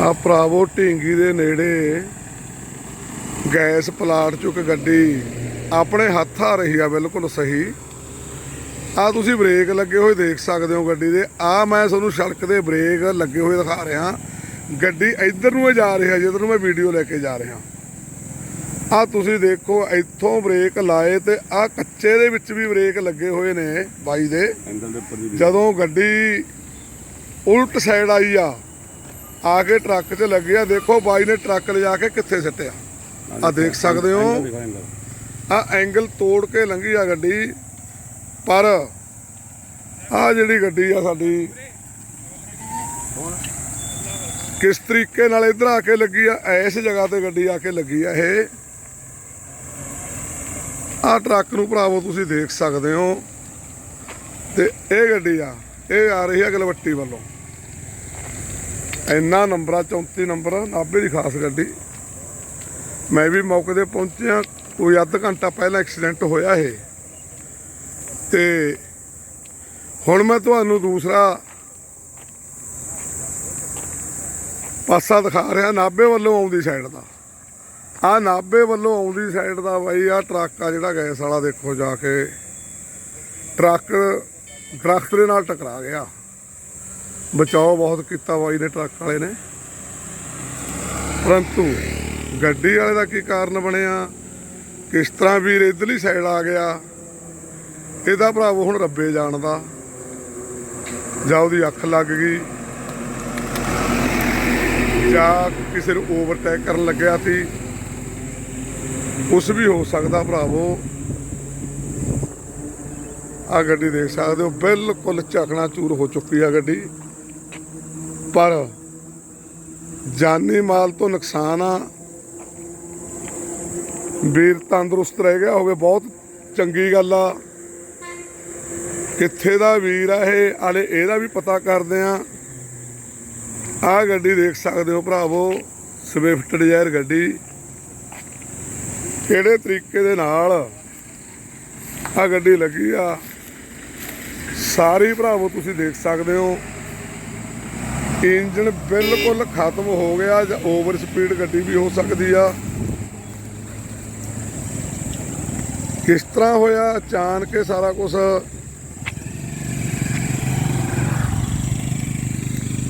ਆ ਭਰਾਵੋ ਢਿੰਗੀ ਦੇ ਨੇੜੇ ਗੈਸ ਪਲਾਟ ਚੋਂ ਇੱਕ ਗੱਡੀ ਆਪਣੇ ਹੱਥ ਆ ਰਹੀ ਆ ਬਿਲਕੁਲ ਸਹੀ। ਆ ਤੁਸੀਂ ਬ੍ਰੇਕ ਲੱਗੇ ਹੋਏ ਦੇਖ ਸਕਦੇ ਹੋ ਗੱਡੀ ਦੇ। ਆ ਮੈਂ ਤੁਹਾਨੂੰ ਸੜਕ ਦੇ ਬ੍ਰੇਕ ਲੱਗੇ ਹੋਏ ਦਿਖਾ ਰਿਹਾ। ਗੱਡੀ ਇੱਧਰ ਨੂੰ ਜਾ ਰਹੀ ਹੈ ਜਿੱਧਰ ਨੂੰ ਮੈਂ ਵੀਡੀਓ ਲੈ ਕੇ ਜਾ ਰਿਹਾ। ਆ ਤੁਸੀਂ ਦੇਖੋ ਇੱਥੋਂ ਬ੍ਰੇਕ ਲਾਏ ਤੇ ਆ ਕੱਚੇ ਦੇ ਵਿੱਚ ਵੀ ਬ੍ਰੇਕ ਲੱਗੇ ਹੋਏ ਨੇ ਬਾਈ ਦੇ। ਜਦੋਂ ਗੱਡੀ ਉਲਟ ਸਾਈਡ ਆਈ ਆ ਆ ਕੇ ਟਰੱਕ 'ਚ ਲੱਗੀ ਆ ਦੇਖੋ ਬਾਈ ਨੇ ਟਰੱਕ ਲਿਜਾ ਕੇ ਕਿੱਥੇ ਸਿੱਟਿਆ। ਆ ਦੇਖ ਸਕਦੇ ਹੋ। ਆ ਐਂਗਲ ਤੋੜ ਕੇ ਲੰਘੀ ਆ ਗੱਡੀ ਪਰ ਆ ਜਿਹੜੀ ਗੱਡੀ ਆ ਸਾਡੀ ਕਿਸ ਤਰੀਕੇ ਨਾਲ ਇੱਧਰ ਆ ਕੇ ਲੱਗੀ ਆ ਇਸ ਜਗ੍ਹਾ ਤੇ ਗੱਡੀ ਆ ਕੇ ਲੱਗੀ ਆ ਇਹ। ਆ ਟਰੱਕ ਨੂੰ ਭਰਾਵੋ ਤੁਸੀਂ ਦੇਖ ਸਕਦੇ ਹੋ। ਤੇ ਇਹ ਗੱਡੀ ਆ ਇਹ ਆ ਰਹੀ ਆ ਗਲਵੱਟੀ ਵੱਲੋਂ। ਇੰਨਾ ਨੰਬਰ ਆ 34 ਨੰਬਰ, ਨਾਭੇ ਦੀ ਖਾਸ ਗੱਡੀ। ਮੈਂ ਵੀ ਮੌਕੇ ਤੇ ਪਹੁੰਚਿਆ। ਕੋਈ ਅੱਧ ਘੰਟਾ ਪਹਿਲਾਂ ਐਕਸੀਡੈਂਟ ਹੋਇਆ ਇਹ। ਤੇ ਹੁਣ ਮੈਂ ਤੁਹਾਨੂੰ ਦੂਸਰਾ ਪਾਸਾ ਦਿਖਾ ਰਿਹਾ, ਨਾਭੇ ਵੱਲੋਂ ਆਉਂਦੀ ਸਾਈਡ ਦਾ। ਆ ਨਾਭੇ ਵੱਲੋਂ ਆਉਂਦੀ ਸਾਈਡ ਦਾ ਬਾਈ, ਆ ਟਰੱਕ ਆ ਜਿਹੜਾ ਗੈਸ ਵਾਲਾ ਦੇਖੋ ਜਾ ਕੇ। ਟਰੱਕ ਦਰਖਤ ਦੇ ਨਾਲ ਟਕਰਾ ਗਿਆ। ਬਚਾਓ ਬਹੁਤ ਕੀਤਾ ਬਾਈ ਨੇ, ਟਰੱਕ ਵਾਲੇ ਨੇ। ਪਰੰਤੂ ਗੱਡੀ ਵਾਲੇ ਦਾ ਕੀ ਕਾਰਨ ਬਣਿਆ? ਕਿਸ ਤਰ੍ਹਾਂ ਵੀਰ ਇਧਰਲੀ ਸਾਈਡ ਆ ਗਿਆ? ਇਹਦਾ ਭਰਾਵੋ ਹੁਣ ਰੱਬੇ ਜਾਣਦਾ। ਜਾਂ ਉਹਦੀ ਅੱਖ ਲੱਗ ਗਈ। ਜਾਂ ਕਿਸੇ ਨੂੰ ਓਵਰਟੇਕ ਕਰਨ ਲੱਗਿਆ ਸੀ। ਉਸ ਵੀ ਹੋ ਸਕਦਾ ਭਰਾਵੋ। ਆ ਗੱਡੀ ਦੇਖ ਸਕਦੇ ਹੋ। ਬਿਲਕੁਲ ਝਕਣਾ ਚੂਰ ਹੋ ਚੁੱਕੀ ਆ ਗੱਡੀ। ਪਰ ਜਾਨੀ ਮਾਲ ਤੋਂ ਨੁਕਸਾਨ ਆ। ਵੀਰ ਤੰਦਰੁਸਤ ਰਹਿ ਗਿਆ ਹੋਵੇ, ਬਹੁਤ ਚੰਗੀ ਗੱਲ ਆ। ਕਿੱਥੇ ਦਾ ਵੀਰ ਆ ਇਹ? ਆਲੇ ਇਹਦਾ ਵੀ ਪਤਾ ਕਰਦੇ ਆ। ਆ ਗੱਡੀ ਦੇਖ ਸਕਦੇ ਹੋ ਭਰਾਵੋ ਸਵਿਫਟ ਡਿਜ਼ਾਇਰ ਗੱਡੀ। ਕਿਹੜੇ ਤਰੀਕੇ ਦੇ ਨਾਲ ਆ ਗੱਡੀ ਲੱਗੀ ਆ। ਸਾਰੀ ਭਰਾਵੋ ਤੁਸੀਂ ਦੇਖ ਸਕਦੇ ਹੋ। ਇੰਜਨ ਬਿਲਕੁਲ ਖਤਮ ਹੋ ਗਿਆ ਜਾਂ ਓਵਰ ਸਪੀਡ ਗੱਡੀ ਵੀ ਹੋ ਸਕਦੀ ਆ। ਕਿਸ ਤਰ੍ਹਾਂ ਹੋਇਆ, ਅਚਾਨਕ ਇਹ ਸਾਰਾ ਕੁਝ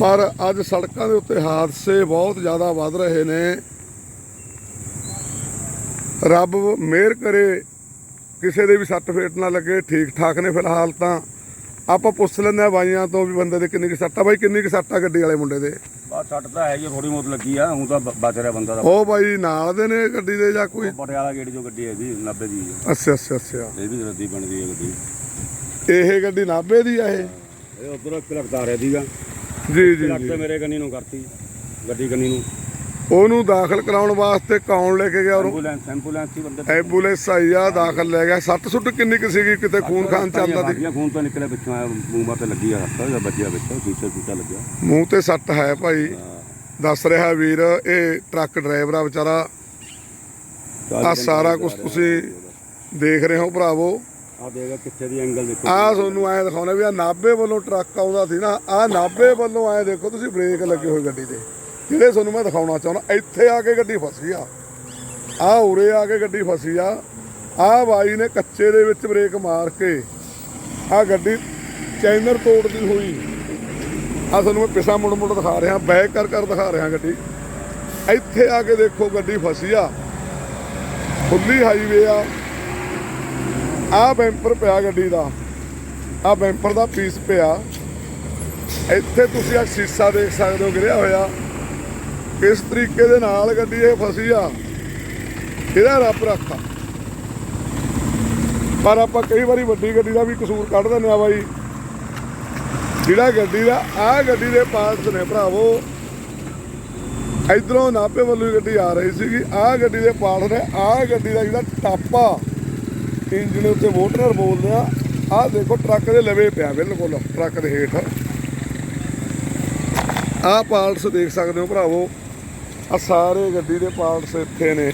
ਪਰ ਅੱਜ ਸੜਕਾਂ ਦੇ ਉੱਤੇ ਹਾਦਸੇ ਬਹੁਤ ਜ਼ਿਆਦਾ ਵੱਧ ਰਹੇ ਨੇ। ਰੱਬ ਮਿਹਰ ਕਰੇ, ਕਿਸੇ ਦੇ ਵੀ ਸੱਟ ਫੇਟ ਨਾ ਲੱਗੇ ਠੀਕ ਠਾਕ ਨੇ ਫਿਲਹਾਲ ਤਾਂ। ਆਪਾਂ ਪੁੱਛ ਲੈਂਦੇ ਆ ਬਾਈਆਂ ਤੋਂ ਵੀ ਬੰਦੇ ਦੇ ਕਿੰਨੀ ਕੁ ਸੱਟ ਬਾਈ ਕਿੰਨੀ ਕੁ ਸੱਟ ਗੱਡੀ ਵਾਲੇ ਮੁੰਡੇ ਦੇ? ਬਸ ਸੱਟ ਤਾਂ ਹੈ ਜੀ ਥੋੜੀ ਬਹੁਤ ਲੱਗੀ ਆ ਹੁਣ ਤਾਂ ਬ- ਬਚ ਰਿਹਾ ਬੰਦਾ ਦਾ ਉਹ ਬਾਈ ਨਾਲ ਦੇ ਨੇ ਗੱਡੀ ਦੇ ਜਾਂ ਕੋਈ? ਪਟਿਆਲਾ ਗੇਟ ਜੋ ਗੱਡੀ ਹੈ ਜੀ 90 ਦੀ। ਹੈ। ਅੱਛਾ ਅੱਛਾ ਅੱਛਾ। ਇਹ ਵੀ ਰੱਦੀ ਬਣਦੀ ਹੈ ਗੱਡੀ। ਇਹ ਗੱਡੀ ਨਾਭੇ ਦੀ ਆ ਇਹ? ਇਹ ਉਧਰ ਕਿਲਕਤਾ ਰਿਹਾ ਦੀਗਾ। ਜੀ ਜੀ ਤੇ ਜੀ। ਮੇਰੇ ਕੰਨੀ ਨੂੰ ਕਰਤੀ ਗੱਡੀ ਕੰਨੀ ਨੂੰ। ਉਹਨੂੰ ਦਾਖਲ ਕਰਾਉਣ ਵਾਸਤੇ ਕੌਣ ਲੈ ਕੇ ਗਿਆ ਉਹ ਐਂਬੂਲੈਂਸ ਐਂਬੂਲੈਂਸ ਸੀ ਬੰਦੇ ਐਂਬੂਲੈਂਸ ਆਈ ਆ ਦਾਖਲ ਲੈ ਗਿਆ। ਸੱਟ ਸੁੱਟ ਕਿੰਨੀ ਕੁ ਸੀਗੀ? ਕਿਤੇ ਖੂਨ ਖਾਨ ਚੱਲਦਾ ਸੀ? ਸੀ ਖੂਨ ਤਾਂ ਨਿਕਲਿਆ ਪਿੱਛੋਂ ਆ ਮੂੰਹ ਤੇ ਲੱਗੀ ਆ ਹੱਥ ਜਾਂ ਵੱਜਿਆ ਵਿੱਚ ਸ਼ੀਸ਼ੇ ਸ਼ੀਸ਼ਾ ਲੱਗਿਆ। ਮੂੰਹ ਤੇ ਸੱਟ ਹੈ ਭਾਈ। ਹਾਂ। ਦੱਸ ਰਿਹਾ ਵੀਰ ਇਹ ਟਰੱਕ ਡਰਾਈਵਰ ਆ ਵਿਚਾਰਾ। ਆ ਸਾਰਾ ਕੁਝ ਤੁਸੀਂ ਦੇਖ ਰਹੇ ਹੋ ਭਰਾਵੋ। ਆ ਦੇਗਾ ਕਿੱਥੇ ਦੀ ਐਂਗਲ ਦੇਖੋ। ਆ ਤੁਹਾਨੂੰ ਐ ਦਿਖਾਉਣਾ ਵੀ ਆ ਨਾਭੇ ਵੱਲੋਂ ਟਰੱਕ ਆਉਂਦਾ ਸੀ ਨਾ ਆ ਨਾਭੇ ਵੱਲੋਂ ਐ ਦੇਖੋ ਤੁਸੀਂ ਬ੍ਰੇਕ ਲੱਗੇ ਹੋਏ ਗੱਡੀ ਦੇ ਜਿਹੜੇ ਤੁਹਾਨੂੰ ਮੈਂ ਦਿਖਾਉਣਾ ਚਾਹੁੰਦਾ, ਇੱਥੇ ਆ ਕੇ ਗੱਡੀ ਫਸੀ ਆ। ਆ ਉਰੇ ਆ ਕੇ ਗੱਡੀ ਫਸੀ ਆ। ਆ ਬਾਈ ਨੇ ਕੱਚੇ ਦੇ ਵਿੱਚ ਬ੍ਰੇਕ ਮਾਰ ਕੇ ਆ ਗੱਡੀ ਚੈਨਰ ਤੋੜਦੀ ਹੋਈ। ਆ ਤੁਹਾਨੂੰ ਮੈਂ ਪਿਛਾ ਮੁੜ ਮੁੜ ਦਿਖਾ ਰਿਹਾ, ਬੈਕ ਕਰ ਕਰ ਦਿਖਾ ਰਿਹਾ ਗੱਡੀ। ਇੱਥੇ ਆ ਕੇ ਦੇਖੋ ਗੱਡੀ ਫਸੀ ਆ। ਖੁੱਲੀ ਹਾਈਵੇ ਆ। ਆ ਬੈਂਪਰ ਪਿਆ ਗੱਡੀ ਦਾ। ਆ ਬੈਂਪਰ ਦਾ ਪੀਸ ਪਿਆ। ਇੱਥੇ ਤੁਸੀਂ ਆ ਸੀਸਾ ਦੇਖ ਸਕਦੇ ਹੋ, ਗਿਰਿਆ ਹੋਇਆ। ਇਸ ਤਰੀਕੇ ਦੇ ਨਾਲ ਗੱਡੀ ਇਹ ਫਸੀ ਆ, ਇਹਦਾ ਰੱਬ ਰੱਖਾ। ਪਰ ਆਪਾਂ ਕਈ ਵਾਰੀ ਵੱਡੀ ਗੱਡੀ ਦਾ ਵੀ ਕਸੂਰ ਕੱਢ ਦਿੰਦੇ ਆ ਬਾਈ। ਜਿਹੜਾ ਗੱਡੀ ਦਾ, ਆ ਗੱਡੀ ਦੇ ਪਾਰਟਸ ਨੇ ਭਰਾਵੋ। ਇਧਰੋਂ ਨਾਭੇ ਵੱਲੋਂ ਗੱਡੀ ਆ ਰਹੀ ਸੀਗੀ। ਆ ਗੱਡੀ ਦੇ ਪਾਰਟਸ ਨੇ, ਆ ਗੱਡੀ ਦਾ ਜਿਹੜਾ ਟਾਪਾ ਇੰਜਨ ਉੱਤੇ ਮੋਟਰ ਬੋਲਦੇ ਆ। ਆਹ ਦੇਖੋ ਟਰੱਕ ਦੇ ਲਵੇ ਪਿਆ ਬਿਲਕੁਲ, ਟਰੱਕ ਦੇ ਹੇਠ। ਆਹ ਪਾਰਟਸ ਦੇਖ ਸਕਦੇ ਹੋ ਭਰਾਵੋ। ਆ ਸਾਰੇ ਗੱਡੀ ਦੇ ਪਾਰਟਸ ਇੱਥੇ ਨੇ।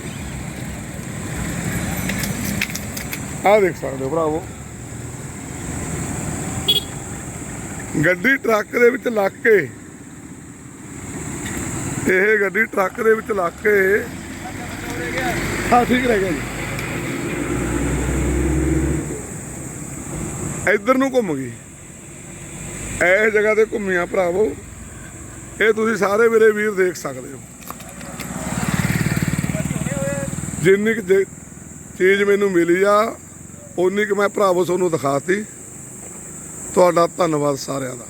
ਆਹ ਦੇਖ ਸਕਦੇ ਹੋ ਭਰਾਵੋ। ਗੱਡੀ ਟਰੱਕ ਦੇ ਵਿੱਚ ਲੱਗ ਕੇ, ਇਹ ਗੱਡੀ ਟਰੱਕ ਦੇ ਵਿੱਚ ਲੱਗ ਕੇ, ਹਾਂ, ਠੀਕ ਰਹਿ ਗਿਆ ਜੀ। ਇੱਧਰ ਨੂੰ ਘੁੰਮ ਗਈ। ਇਹ ਜਗ੍ਹਾ ਤੇ ਘੁੰਮੀਆਂ ਭਰਾਵੋ। ਇਹ ਤੁਸੀਂ ਸਾਰੇ ਮੇਰੇ ਵੀਰ ਦੇਖ ਸਕਦੇ ਹੋ। ਜਿੰਨੀ ਕੁ ਜੇ- ਚੀਜ਼ ਮੈਨੂੰ ਮਿਲੀ ਆ ਉਨੀ ਕੁ ਮੈਂ ਭਰਾਵੋ ਤੁਹਾਨੂੰ ਦਿਖਾਤੀ। ਤੁਹਾਡਾ ਧੰਨਵਾਦ ਸਾਰਿਆਂ ਦਾ।